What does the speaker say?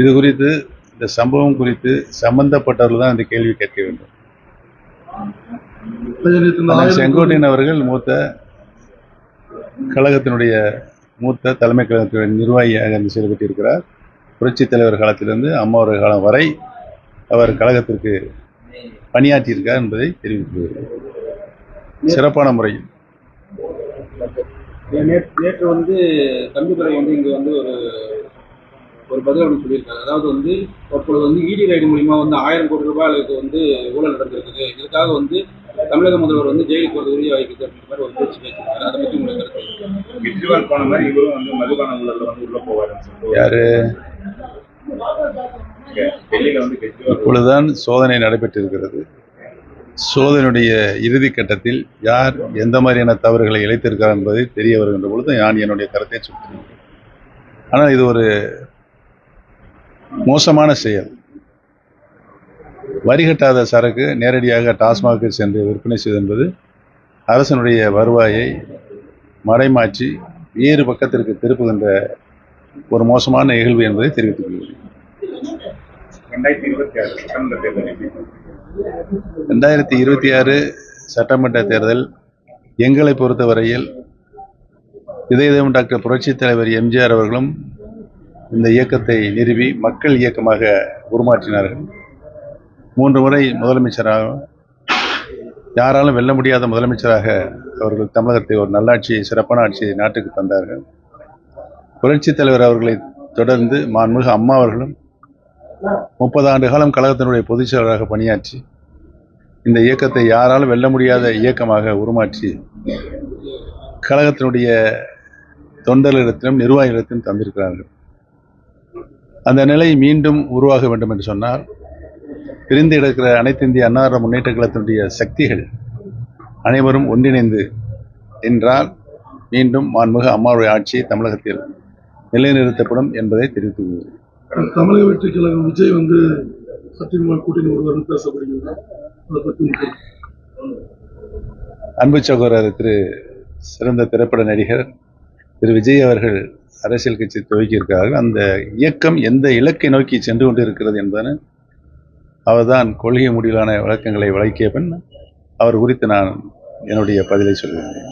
இது குறித்து இந்த சம்பவம் குறித்து சம்பந்தப்பட்டவர்கள் தான் இந்த கேள்வி கேட்க வேண்டும். செங்கோட்டையன் அவர்கள் மூத்த கழகத்தினுடைய மூத்த தலைமை கழகத்தினுடைய நிர்வாகியாக அந்த செயல்பட்டிருக்கிறார். புரட்சித் தலைவர் காலத்திலிருந்து அம்மாவர் காலம் வரை அவர் கழகத்திற்கு பணியாற்றியிருக்கார் என்பதை தெரிவித்துள்ளார் சிறப்பான முறையில். நேற்று வந்து தம்பிதுரை வந்து இங்கே வந்து ஒரு ஒரு பதில் ஒன்று சொல்லியிருக்காரு. அதாவது வந்து தற்பொழுது வந்து இடி ரைடு மூலியமா வந்து ஆயிரம் கோடி ரூபாய்க்கு வந்து ஊழல் நடந்திருக்குது. இதுக்காக வந்து தமிழக முதல்வர் வந்து ஜெயிலுக்கு ஒரு உரிய வைக்குது அப்படின்ற மாதிரி ஒரு பேச்சு பேசியிருக்காரு. அதை பத்தி உங்களுக்கு கருத்து கெஜ்ரிவால் போன மாதிரி இவரும் வந்து மதுபான ஊழல்ல வந்து உள்ள போவாருன்னு யாரு? டெல்லியில வந்து கெஜ்ரிவால். இப்பொழுதுதான் சோதனை நடைபெற்றிருக்கிறது. சோதனையுடைய இறுதி கட்டத்தில் யார் எந்த மாதிரியான தவறுகளை இழைத்திருக்கிறார் என்பதை தெரிய வருகின்ற பொழுது நான் என்னுடைய கருத்தை சொல்கிறேன். ஆனால் இது ஒரு மோசமான செயல். வரிகட்டாத சரக்கு நேரடியாக டாஸ்மாக சென்று விற்பனை செய்வது என்பது அரசனுடைய வருவாயை மறைமாற்றி வேறு பக்கத்திற்கு திருப்புகின்ற ஒரு மோசமான நிகழ்வு என்பதை தெரிவித்துக் கொள்கிறேன் ரெண்டாயிரத்தி இருபத்தி ஆறு சட்டமன்ற தேர்தல் ரெண்டாயிரத்தி இருபத்தி ஆறு சட்டமன்ற தேர்தல் எங்களை பொறுத்தவரையில் இதயம் டாக்டர் புரட்சித் தலைவர் எம்ஜிஆர் அவர்களும் இந்த இயக்கத்தை நிறுவி மக்கள் இயக்கமாக உருமாற்றினார்கள். மூன்று முறை முதலமைச்சராக யாராலும் வெல்ல முடியாத முதலமைச்சராக அவர்கள் தமிழகத்தை ஒரு நல்லாட்சியை சிறப்பான ஆட்சியை நாட்டுக்கு தந்தார்கள். புரட்சித் தலைவர் அவர்களை தொடர்ந்து மாண்புமிகு அம்மா அவர்களும் முப்பது ஆண்டு காலம் கழகத்தினுடைய பொதுச் செயலராக பணியாற்றி இந்த இயக்கத்தை யாராலும் வெல்ல முடியாத இயக்கமாக உருமாற்றி கழகத்தினுடைய தொண்டர்களிடத்திலும் நிர்வாகிகளிடத்திலும் தந்திருக்கிறார்கள். அந்த நிலை மீண்டும் உருவாக வேண்டும் என்று சொன்னால் பிரிந்து கிடக்கிற அனைத்து இந்திய அன்னார முன்னேற்ற கழகத்தினுடைய சக்திகள் அனைவரும் ஒன்றிணைந்து என்றால் மீண்டும் மாண்புமிகு அம்மாவுடைய ஆட்சி தமிழகத்தில் நிலைநிறுத்தப்படும் என்பதை தெரிவித்துக் கொள்கிறேன் தமிழக வெற்றி கழகம் விஜய் வந்து சத்தியமங்கலம் கூட்டணி ஒருவர் உங்களுக்கு அன்பு சகோதரர் திரு சிறந்த திரைப்பட நடிகர் திரு விஜய் அவர்கள் அரசியல் கட்சி துவக்கியிருக்கிறார்கள். அந்த இயக்கம் எந்த இலக்கை நோக்கி சென்று கொண்டிருக்கிறது என்பதனை அவர்தான் கொள்கை முடிவிலான விளக்கங்களை விளக்கிய பின் அவர் குறித்து நான் என்னுடைய பதிலை சொல்கிறேன்.